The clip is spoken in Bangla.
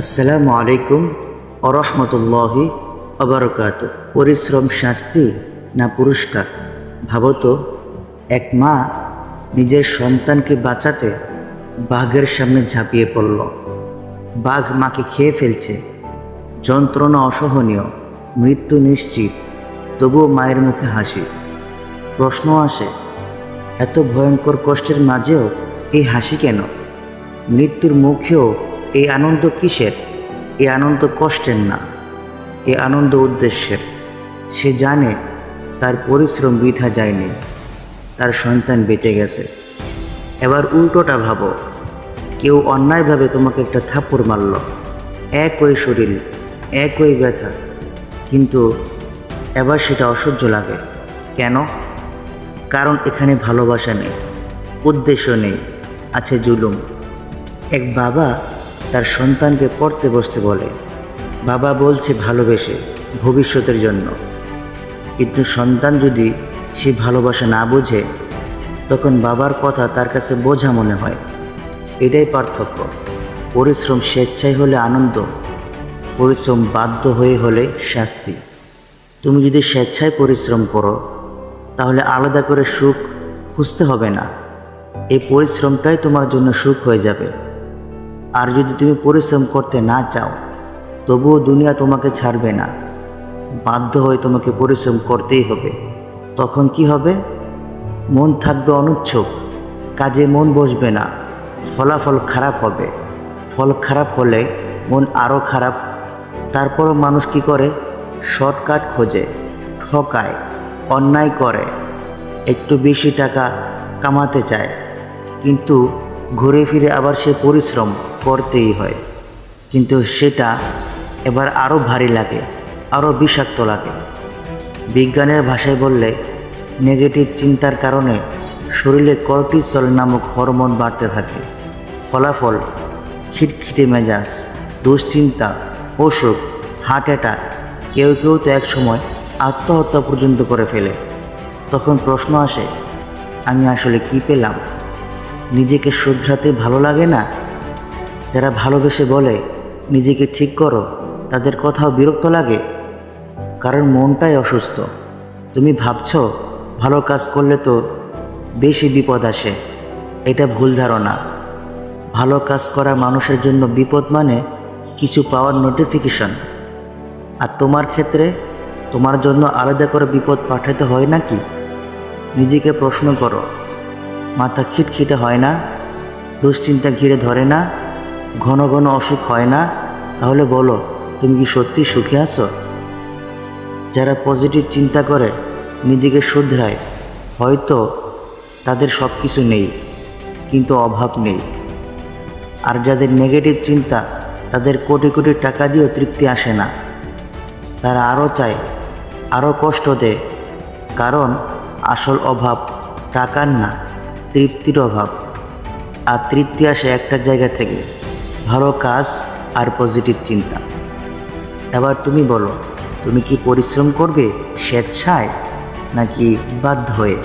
আসসালামু আলাইকুম আরহামতুল্লাহি আবরকাত পরিশ্রম শাস্তি না পুরস্কার? ভাবত এক মা নিজের সন্তানকে বাঁচাতে বাঘের সামনে ঝাঁপিয়ে পড়ল। বাঘ মাকে খেয়ে ফেলছে। যন্ত্রণা অসহনীয়, মৃত্যু নিশ্চিত, তবুও মায়ের মুখে হাসি। প্রশ্ন আসে, এত ভয়ঙ্কর কষ্টের মাঝেও এই হাসি কেন? মৃত্যুর মুখেও এই আনন্দ কিসের? এ আনন্দ কষ্টের না, এ আনন্দ উদ্দেশ্যের। সে জানে তার পরিশ্রম বৃথা যায়নি, তার সন্তান বেঁচে গেছে। এবার উল্টোটা ভাবো কেউ অন্যায়ভাবে তোমাকে একটা থাপ্পড় মারল। একই শরীর, একই ব্যথা। কিন্তু এবার সেটা অসহ্য লাগে। কেন? কারণ এখানে ভালোবাসা নেই, উদ্দেশ্য নেই, আছে জুলুম। এক বাবা তার সন্তানকে পড়তে বসতে বলে, বাবা বলছে ভালোবেসে, ভবিষ্যতের জন্য। কিন্তু সন্তান যদি সে ভালোবাসা না বোঝে, তখন বাবার কথা তার কাছে বোঝা মনে হয়। এটাই পার্থক্য। পরিশ্রম স্বেচ্ছায় হলে আনন্দ, পরিশ্রম বাধ্য হয়ে হলে শাস্তি। তুমি যদি স্বেচ্ছায় পরিশ্রম করো, তাহলে আলাদা করে সুখ খুঁজতে হবে না। এই পরিশ্রমটাই তোমার জন্য সুখ হয়ে যাবে। আর যদি তুমি পরিশ্রম করতে না চাও, তবুও দুনিয়া তোমাকে ছাড়বে না। বাধ্য হয়ে তোমাকে পরিশ্রম করতেই হবে। তখন কি হবে? মন থাকবে অনুচ্ছুক, কাজে মন বসবে না। ফলাফল খারাপ হবে। ফল খারাপ হলে মন আরও খারাপ। তারপরও মানুষ কি করে? শর্টকাট খোঁজে, ঠকায়, অন্যায় করে। একটু বেশি টাকা কামাতে চায়। কিন্তু ঘুরে ফিরে আবার সে পরিশ্রম করতেই হয়। কিন্তু সেটা এবার আরও ভারী লাগে আরও বিষাক্ত লাগে। বিজ্ঞানের ভাষায় বললে, নেগেটিভ চিন্তার কারণে শরীরে কর্টিসল নামক হরমোন বাড়তে থাকে। ফলাফল, খিটখিটে মেজাজ, দুশ্চিন্তা, অসুখ হার্ট অ্যাটাক কেউ কেউ তো এক সময় আত্মহত্যা পর্যন্ত করে ফেলে। তখন প্রশ্ন আসে, আমি আসলে কি পেলাম? নিজেকে শুধরাতে ভালো লাগে না? যারা ভালোবেসে বলে, নিজেকে ঠিক করো তাদের কথাও বিরক্ত লাগে? কারণ মনটাই অসুস্থ। তুমি ভাবছ, ভালো কাজ করলে তো বেশি বিপদ আসে। এটা ভুল ধারণা। ভালো কাজ করা মানুষের জন্য বিপদ মানে কিছু পাওয়ার নোটিফিকেশন আর তোমার ক্ষেত্রে তোমার জন্য আলাদা করে বিপদ পাঠাতে হয় নাকি নিজেকে প্রশ্ন করো। মাথা খিটখিটে হয় না, দুশ্চিন্তা ঘিরে ধরে না, ঘন ঘন অসুখ হয় না। তাহলে বলো, তুমি কি সত্যি সুখে আছো? যারা পজিটিভ চিন্তা করে, নিজেকে শুধরায়, হয়তো তাদের সব কিছু নেই, কিন্তু অভাব নেই। আর যাদের নেগেটিভ চিন্তা, তাদের কোটি কোটি টাকা দিয়েও তৃপ্তি আসে না। তারা আরও চায়, আরও কষ্ট দেয়, কারণ আসল অভাব টাকার না, তৃপ্তির অভাব। আর তৃপ্তি আসে একটা জায়গা থেকে, ভালো কাজ আর পজিটিভ চিন্তা। এবার তুমি বলো, তুমি কি পরিশ্রম করবে, স্বেচ্ছায়, নাকি বাধ্য হয়ে?